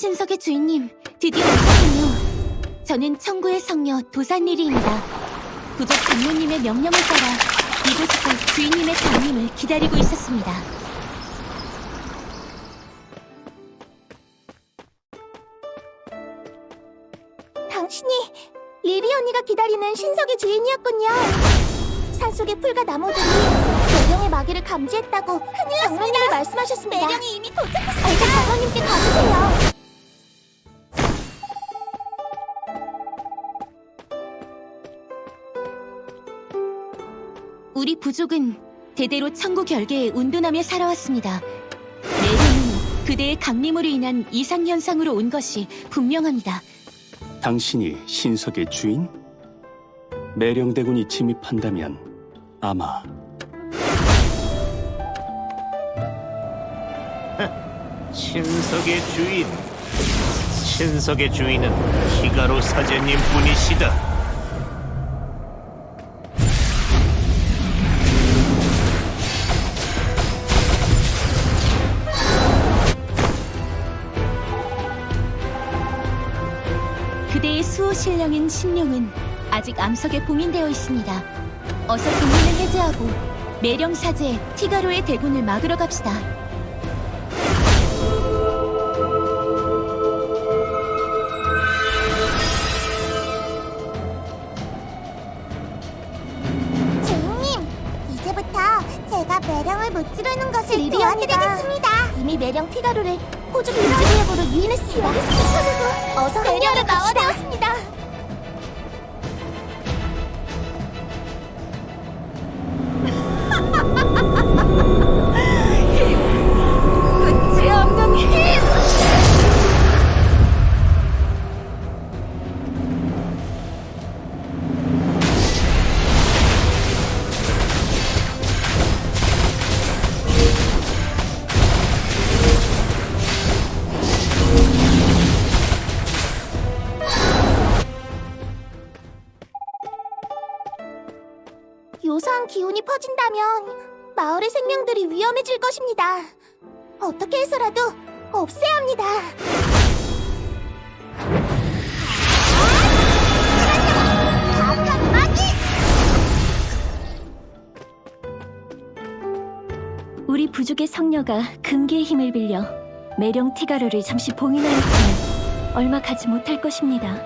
신석의 주인님, 드디어 오셨군요. 저는 청구의 성녀 도산리리입니다. 부족 장로님의 명령을 따라 이곳에서 주인님의 장님을 기다리고 있었습니다. 당신이 리리 언니가 기다리는 신석의 주인이었군요. 산속의 풀과 나무들이 매령의 마귀를 감지했다고 큰일 장로님이 말씀하셨습니다. 매령이 이미 도착했습니다. 이제 장로님께 가 우리 부족은 대대로 천구 결계에 운둔하며 살아왔습니다. 내려는 그대의 강림으로 인한 이상현상으로 온 것이 분명합니다. 당신이 신석의 주인? 매령대군이 침입한다면 아마 신석의 주인. 신석의 주인은 히가로 사제님 뿐이시다. 수호 신령인 신룡은 아직 암석에 봉인되어 있습니다. 어서 봉인을 해제하고 매령 사제 티가로의 대군을 막으러 갑시다. 주인님, 이제부터 제가 매령을 무찌르는 것을 도와드리겠습니다. 이미 매령 피가루를 호주 금지구역으로 유인했습니다. 어서 매령을 나와되었습니다. 퍼진다면 마을의 생명들이 위험해질 것입니다. 어떻게 해서라도 없애야 합니다. 우리 부족의 성녀가 금기의 힘을 빌려 매령 티가로를 잠시 봉인하였지만 얼마 가지 못할 것입니다.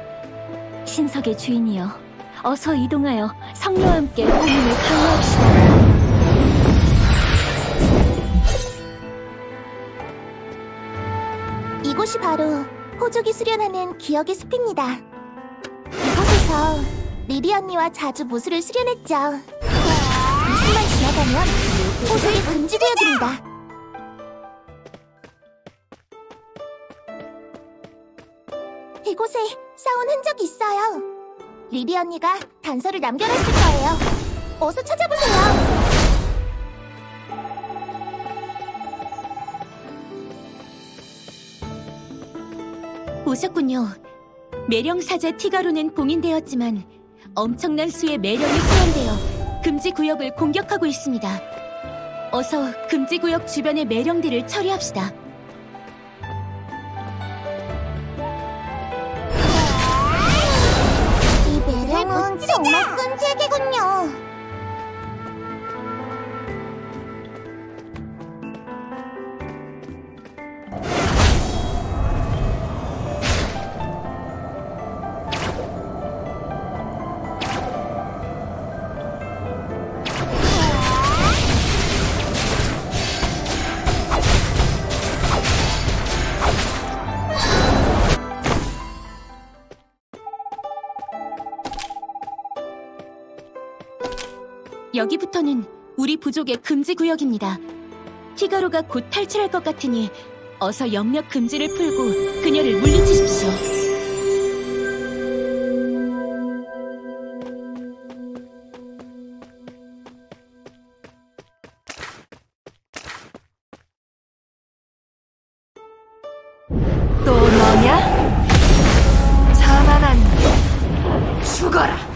신석의 주인이여, 어서 이동하여 성녀와 함께 봉인을 강화합시다. 이곳이 바로 호족이 수련하는 기억의 숲입니다. 이곳에서 리리 언니와 자주 무술을 수련했죠. 이 숲만 지나가면 호족이 금지구역입니다. 이곳에 싸운 흔적이 있어요. 리리 언니가 단서를 남겨놨을 거예요. 어서 찾아보세요. 오셨군요. 매령 사제 티가로는 봉인되었지만 엄청난 수의 매령이 소환되어 금지 구역을 공격하고 있습니다. 어서 금지 구역 주변의 매령들을 처리합시다. 여기부터는 우리 부족의 금지 구역입니다. 티가로가 곧 탈출할 것 같으니 어서 영역 금지를 풀고 그녀를 물리치십시오. 또 너냐? 자만한 년, 죽어라!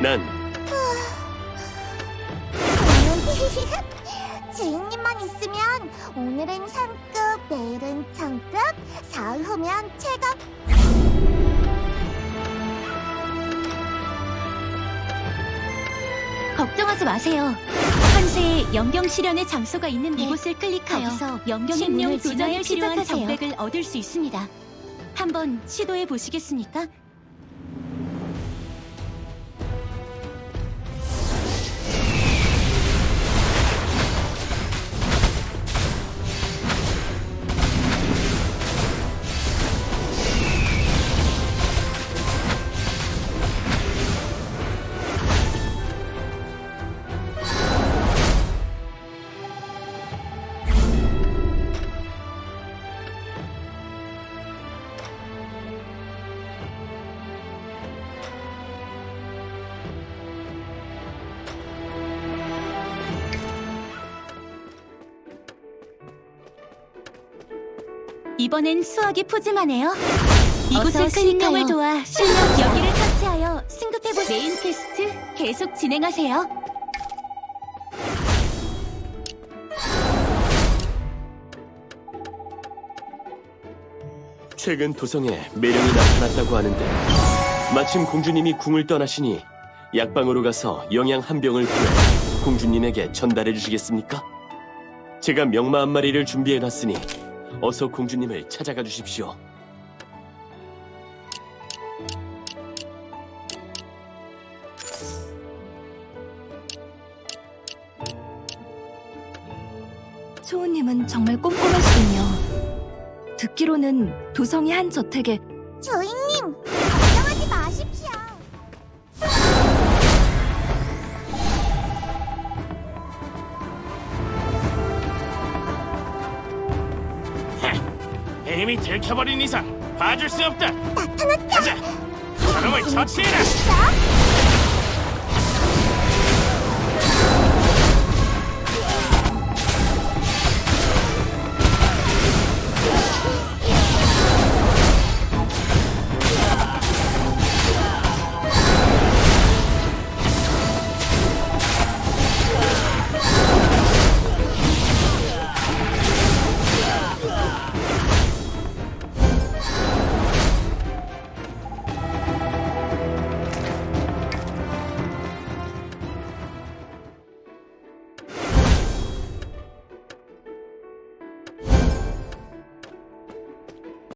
난 주인님만 있으면 오늘은 상급, 내일은 정급, 사흘 후면 최고. 걱정하지 마세요. 한세의 연경 실현의 장소가 있는데 이곳을 클릭하여 연경의 신령 문을 도전에 필요한 시작하세요. 정백을 얻을 수 있습니다. 한번 시도해 보시겠습니까? 이번엔 수학이 푸짐하네요. 이곳을 어서 신령을 도와 실력 여기를 탑재하여 승급해보 메인 퀘스트 계속 진행하세요. 최근 도성에 매령이 나타났다고 하는데 마침 공주님이 궁을 떠나시니 약방으로 가서 영양 한 병을 구해 공주님에게 전달해 주시겠습니까? 제가 명마 한 마리를 준비해 놨으니 어서 공주님을 찾아가 주십시오. 초우님은 정말 꼼꼼하시군요. 듣기로는 도성의 한 저택에 주인님, 걱정하지 마십시오. 이미 들켜버린 이상 봐줄 수 없다. 나타났다. 가자. 저놈을 처치해라. 자,